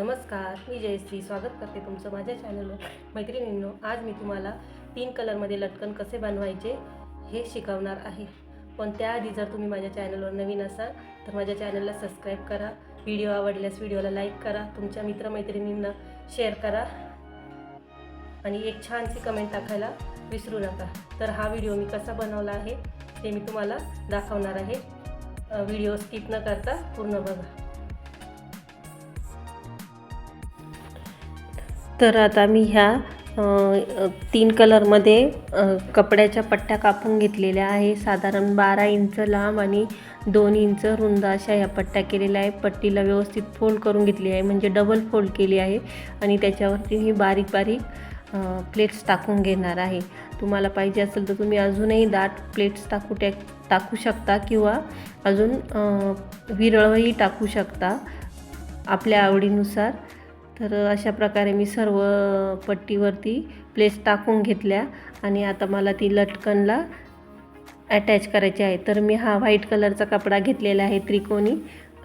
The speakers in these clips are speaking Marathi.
नमस्कार मी जयश्री. स्वागत करते तुमचं माझ्या चॅनलवर मैत्रिणींनो आज मी तुम्हाला तीन कलरमध्ये लटकन कसे बनवायचे हे शिकवणार आहे. पण त्याआधी जर तुम्ही माझ्या चॅनलवर नवीन असाल तर माझ्या चॅनलला सबस्क्राईब करा. व्हिडिओ आवडल्यास व्हिडिओला लाईक करा. तुमच्या मित्रमैत्रिणींना शेअर करा. आणि एक छानशी कमेंट टाकायला विसरू नका. तर हा व्हिडिओ मी कसा बनवला आहे ते मी तुम्हाला दाखवणार आहे. व्हिडिओ स्किप न करता पूर्ण बघा. तर आता मी ह्या तीन कलरमध्ये कपड्याच्या पट्ट्या कापून घेतलेल्या आहे. साधारण बारा इंच लांब आणि दोन इंच रुंद अशा ह्या पट्ट्या केलेल्या आहे पट्टीला व्यवस्थित फोल्ड करून घेतली आहे. म्हणजे डबल फोल्ड केली आहे. आणि त्याच्यावरती मी बारीक बारीक प्लेट्स टाकून घेणार आहे. तुम्हाला पाहिजे असेल तर तुम्ही अजूनही दाट प्लेट्स टाकू टॅक टाकू शकता किंवा अजून विरळही टाकू शकता. आपल्या आवडीनुसार. तर अशा प्रकारे मी सर्व पट्टीवरती प्लेस टाकून घेतल्या आणि आता मला ती लटकनला अटॅच करायची आहे. तर मी हा व्हाईट कलरचा कपडा घेतलेला आहे त्रिकोणी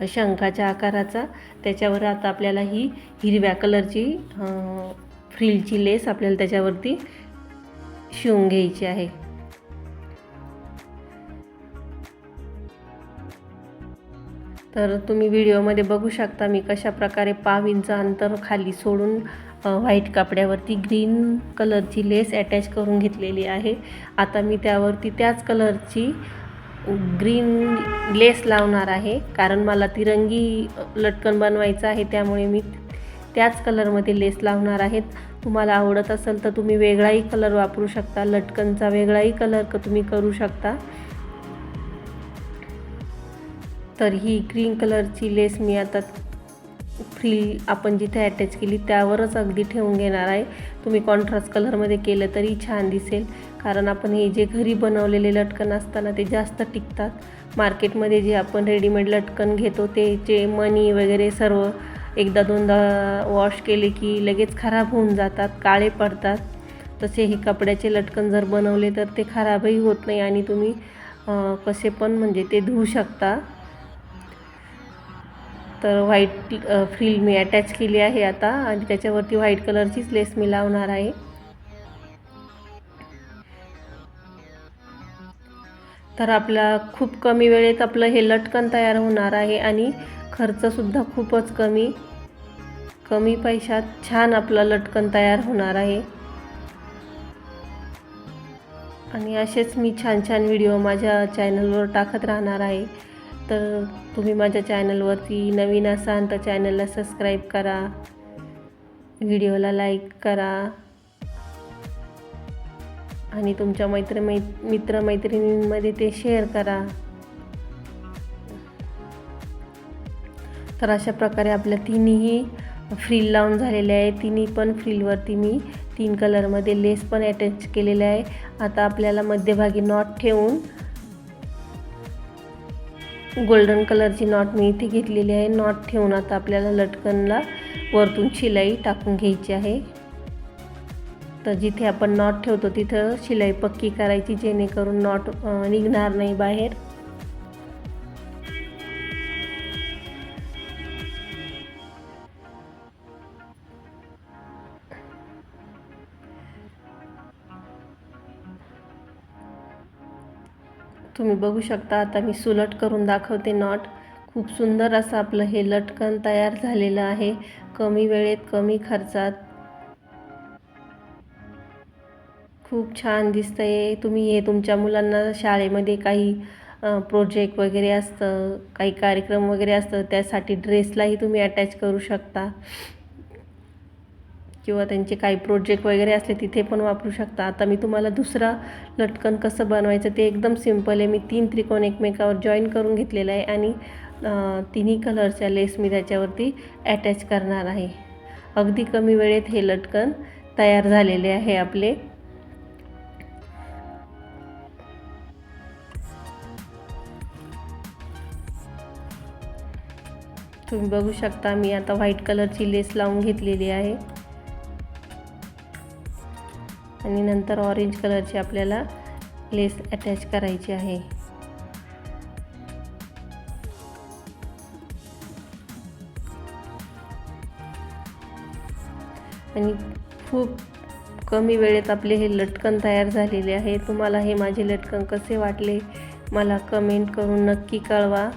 शंखाच्या आकाराचा. त्याच्यावर आता आपल्याला ही हिरव्या कलरची फ्रिलची लेस आपल्याला त्याच्यावरती शिवून घ्यायची आहे. तर तुम्ही व्हिडिओमध्ये बघू शकता मी कशा प्रकारे पाव इंच अंतर खाली सोडून व्हाईट कपड्यावरती ग्रीन कलरची लेस अटॅच करून घेतलेली आहे. आता मी त्यावरती त्याच कलरची ग्रीन लेस लावणार आहे. कारण मला तिरंगी लटकन बनवायचं आहे त्यामुळे मी त्याच कलरमध्ये लेस लावणार आहेत तुम्हाला आवडत असेल तर तुम्ही वेगळाही कलर वापरू शकता. लटकनचा वेगळाही कलर तुम्ही करू शकता. तर ही ग्रीन कलरची लेस मी आता फ्री आपण जिथे अटॅच केली त्यावरच अगदी ठेवून घेणार आहे. तुम्ही कॉन्ट्रास्ट कलरमध्ये केलं तरी छान दिसेल. कारण आपण हे जे घरी बनवलेले लटकन असताना ते जास्त टिकतात. मार्केटमध्ये जे आपण रेडीमेड लटकन घेतो ते जे मनी वगैरे सर्व एकदा दोनदा वॉश केले की लगेच खराब होऊन जातात काळे पडतात. तसे हे कपड्याचे लटकन जर बनवले तर ते खराबही होत नाही आणि तुम्ही कसे पण म्हणजे ते धुवू शकता. तर व्हाईट फ्रिल मी अटॅच केली आहे आता आणि त्याच्यावरती व्हाईट कलरचीच लेस मी लावणार आहे. तर आपला खूप कमी वेळेत आपलं हे लटकन तयार होणार आहे आणि खर्चसुद्धा खूपच कमी कमी पैशात छान आपलं लटकन तयार होणार आहे. आणि असेच मी छान छान व्हिडिओ माझ्या चॅनलवर टाकत राहणार आहे. तर तुम्ही माझ्या चॅनलवरती नवीन असाल तर चॅनलला सबस्क्राईब करा व्हिडिओला लाईक करा आणि तुमच्या मैत्र मै मित्रमैत्रिणींमध्ये ते शेअर करा. तर अशा प्रकारे आपल्या तिन्ही फ्रील लावून झालेले आहे तिन्ही पण फ्रीलवरती मी तीन कलरमध्ये लेस पण अटॅच केलेले आहे. आता आपल्याला मध्यभागी नॉट ठेवून गोल्डन कलरची नॉट मी इथे घेतलेली आहे. नॉट ठेवून आता आपल्याला लटकनला वरतून शिलाई टाकून घ्यायची आहे. तर जिथे आपण नॉट ठेवतो तिथं शिलाई पक्की करायची जेणेकरून नॉट निघणार नाही बाहेर. तुम्ही बघू शकता आता मी सुलट करून दाखवते नॉट. खूप सुंदर असं आपलं हे लटकन तयार झालेलं आहे कमी वेळेत कमी खर्चात. खूप छान दिसतंय. तुम्ही हे तुमच्या मुलांना शाळेमध्ये काही प्रोजेक्ट वगैरे असतं काही कार्यक्रम वगैरे असतं त्यासाठी ड्रेसलाही तुम्ही अटॅच करू शकता. किंवा त्यांचे काही प्रोजेक्ट वगैरे असले तिथे पण वापरू शकता. आता मी तुम्हाला दुसरा लटकन कसं बनवायचं ते एकदम सिंपल आहे. मी तीन त्रिकोण एकमेकावर जॉईन करून घेतलेलं आहे आणि तिन्ही कलरच्या लेस मी त्याच्यावरती अटॅच करणार आहे. अगदी कमी वेळेत हे लटकन तयार झालेले आहे आपले. तुम्ही बघू शकता मी आता व्हाईट कलरची लेस लावून घेतलेली आहे. आणि नंतर ऑरेंज कलरची आपल्याला लेस अटॅच करायची आहे. आणि खूप कमी वेळेत आपले हे लटकन तयार झालेले आहे. तुम्हाला हे माझे लटकन कसे वाटले मला कमेंट करून नक्की कळवा.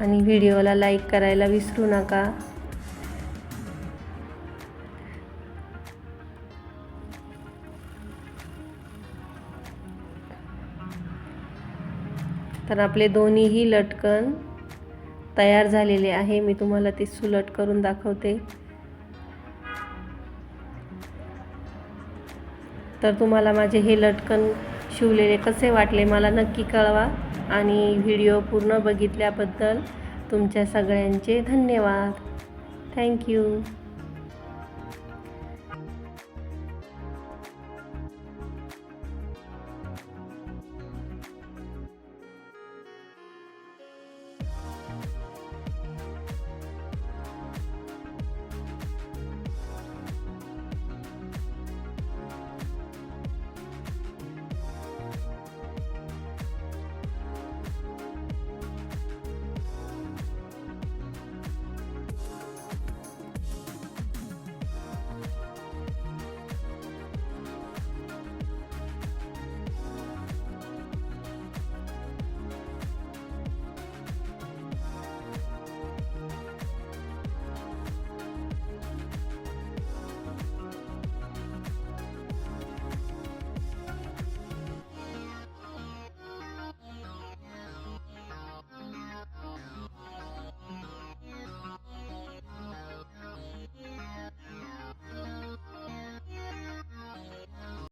आणि व्हिडिओला लाईक करायला विसरू नका. तर आपले दोन्हीही लटकन तयार झालेले आहे. मी तुम्हाला ते सुलट करून दाखवते. तर तुम्हाला माझे हे लटकन शिवलेले कसे वाटले मला नक्की कळवा आणि व्हिडिओ पूर्ण बघितल्याबद्दल तुमच्या सगळ्यांचे धन्यवाद. थँक्यू